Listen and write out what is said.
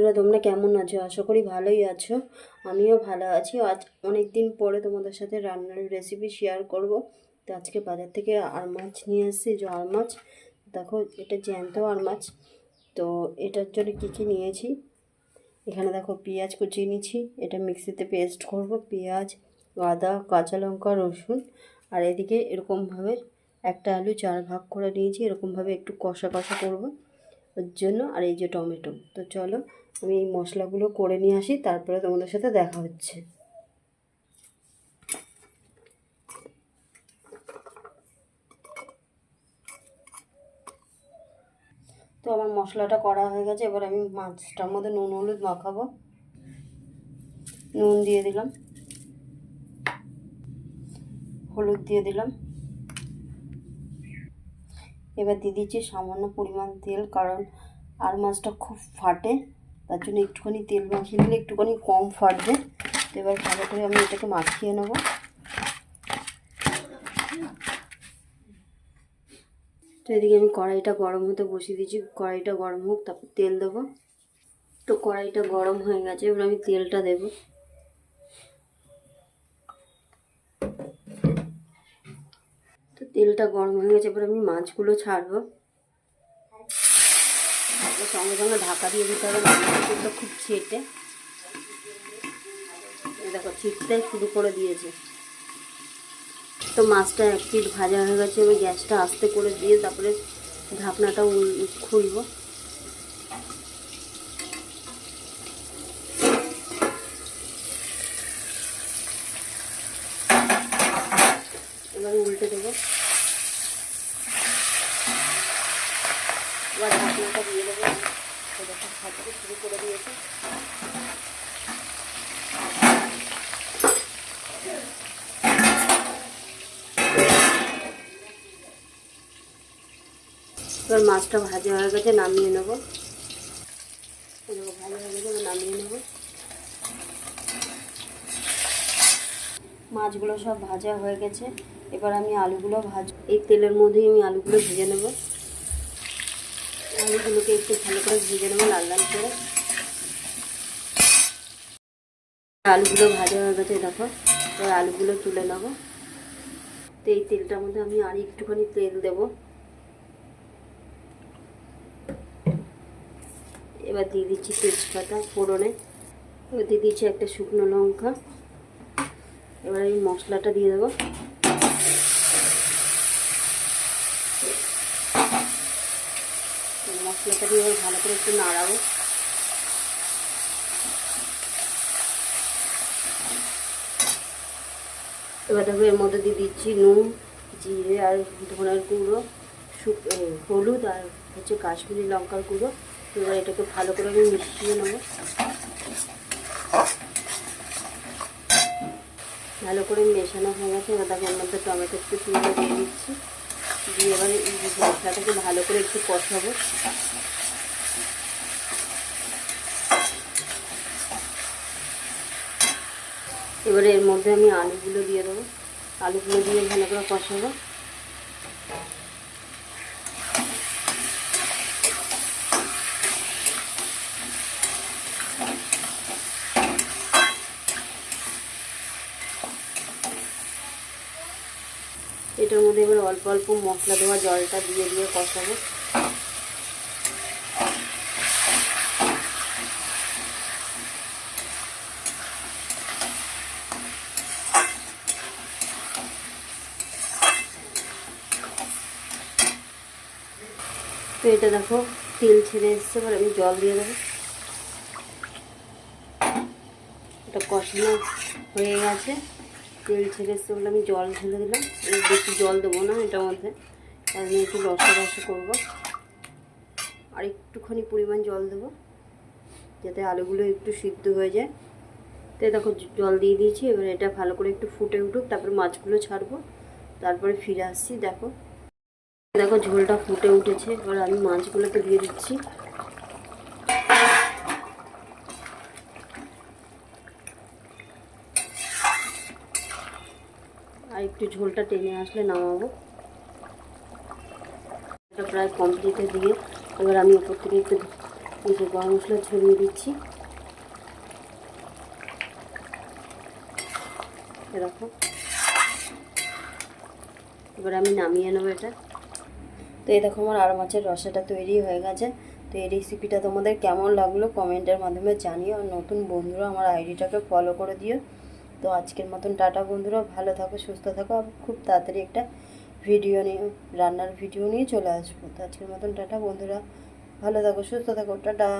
বন্ধুরা, তোমরা কেমন আছো? আশা করি ভালোই আছো। আমিও ভালো আছি। আজ অনেক দিন পরে তোমাদের সাথে রান্নার রেসিপি শেয়ার করব। তো আজকে বাজার থেকে আর মাছ নিয়ে এসেছি আর মাছ। দেখো, এটা জ্যান্ত আর মাছ। তো এটার জন্য কী কী নিয়েছি? এখানে দেখো, পেঁয়াজ কুচিয়ে নিয়েছি। এটা মিক্সিতে পেস্ট করব। পেঁয়াজ, আদা, কাঁচা লঙ্কা, রসুন। আর এদিকে এরকমভাবে একটা আলু চার ভাগ করে নিয়েছি। এরকমভাবে একটু কষা কষা করব। ওর জন্য আর এই যে টমেটো। তো চলো আমি এই মশলাগুলো করে নিয়ে আসি, তারপরে তোমাদের সাথে দেখা হচ্ছে। তো আমার মশলাটা করা হয়ে গেছে, এবার আমি মাছটার মধ্যে নুন হলুদ মাখাবো। নুন দিয়ে দিলাম। হলুদ দিয়ে দিলাম। এবার দিয়ে দিচ্ছি সামান্য পরিমাণ তেল, কারণ আর মাছটা খুব ফাটে, তার জন্য একটুখানি তেল মাখিয়ে দিলে একটুখানি কম ফাটবে। তো এবার ভালো করে আমি এটাকে মাখিয়ে নেব। তো এদিকে আমি কড়াইটা গরম হতে বসিয়ে দিয়েছি, কড়াইটা গরম হোক, তারপর তেল দেবো। তো কড়াইটা গরম হয়ে গেছে, এবার আমি তেলটা দেবো তো তেলটা গরম হয়ে গেছে, এবার আমি মাছগুলো ছাড়বো। সঙ্গে সঙ্গে ঢাকা দিয়ে দিতে হবে মাছটা খুব ছেটে। দেখো ছিটতে শুরু করে দিয়েছে। তো মাছটা এক পিট ভাজা হয়ে গেছে, এবার গ্যাসটা আস্তে করে দিয়ে তারপরে ঢাকনাটা খুলবো। এবার উল্টে দেবো। এবার ঢাকনাটা দিয়ে দেবো। তো দেখো, ভাজতে শুরু করে দিয়েছে। এবার মাছটা ভাজা হয়ে গেছে, নামিয়ে নেব। ভাজা হয়ে গেছে নামিয়ে নেব। মাছগুলো সব ভাজা হয়ে গেছে। এবার আমি আলুগুলো ভাজ এই তেলের মধ্যেই আমি আলুগুলো ভেজে নেব। আলুগুলোকে একটু ভালো করে ভেজে নেব, লাল লাল করে। আলুগুলো ভাজা হয়ে গেছে দেখো, এবার আলুগুলো তুলে নেব। তো এই তেলটার মধ্যে আমি আর একটুখানি তেল দেবো। এবার দিয়ে দিচ্ছি তেজপাতা ফোড়নে। এবার দিয়ে দিচ্ছি একটা শুকনো লঙ্কা। এবার আমি মশলাটা দিয়ে দেবো। মশলাটা দিয়ে এবার ভালো করে একটু নাড়াবো। এবার দেখো এর মধ্যে দিয়ে দিচ্ছি নুন, জিরে আর ধনের গুঁড়ো হলুদ আর হচ্ছে কাশ্মীরি লঙ্কার গুঁড়ো। এবার এটাকে ভালো করে আমি মিশিয়ে নেব। ভালো করে মেশানো হয়ে গেছে। এবার তাকে মধ্যে টমেটো একটু দিয়ে দিচ্ছি দিয়ে এবারে মশলাটাকে ভালো করে একটু কষাবো। এবারে এর মধ্যে আমি আলুগুলো দিয়ে দেবো। আলুগুলো দিয়ে ভালো করে কষাবো। এটার মধ্যে এবার অল্প অল্প মশলা দেওয়া জলটা দিয়ে দিয়ে কষাবো। তো এটা দেখো, তেল ছেড়ে এসছে, এবার আমি জল দিয়ে দেবো। এটা কষানো হয়ে গেছে, তেল ছেড়ে এসছে বলে আমি জল ঢেলে দিলাম। বেশি জল দেবো না এটার মধ্যে আমি একটু রসা রসা করব। আর একটুখানি পরিমাণ জল দেবো, যাতে আলুগুলো একটু সিদ্ধ হয়ে যায়। তো দেখো, জল দিয়ে দিয়েছি, এবার এটা ভালো করে একটু ফুটে উঠুক, তারপরে মাছগুলো ছাড়বো, তারপরে ফিরে আসছি, দেখো। দেখো ঝোলটা ফুটে উঠেছে, এবার আমি মাছগুলোকে দিয়ে দিচ্ছি। আর একটু ঝোলটা টেনে আসলে নামাবো। প্রায় কমপ্লিটে দিয়ে এবার আমি উপর থেকে একটু এই গরম মশলা ছড়িয়ে দিচ্ছি। এরকম। এবার আমি নামিয়ে নেব এটা। এই দেখো আমার আর মাছের রসাটা তৈরি হয়ে গেছে। তো এই রেসিপিটা তোমাদের কেমন লাগল কমেন্টের মাধ্যমে জানিও। আর নতুন বন্ধুরা আমার আইডিটাকে ফলো করে দিও। তো আজকের মতন টাটা বন্ধুরা, ভালো থাকো, সুস্থ থাকো। আর খুব তাড়াতাড়ি একটা ভিডিও নিয়ে, রান্নার ভিডিও নিয়ে চলে আসব। তো আজকের মতন টাটা বন্ধুরা। ভালো থাকো, সুস্থ থাকো। টাটা।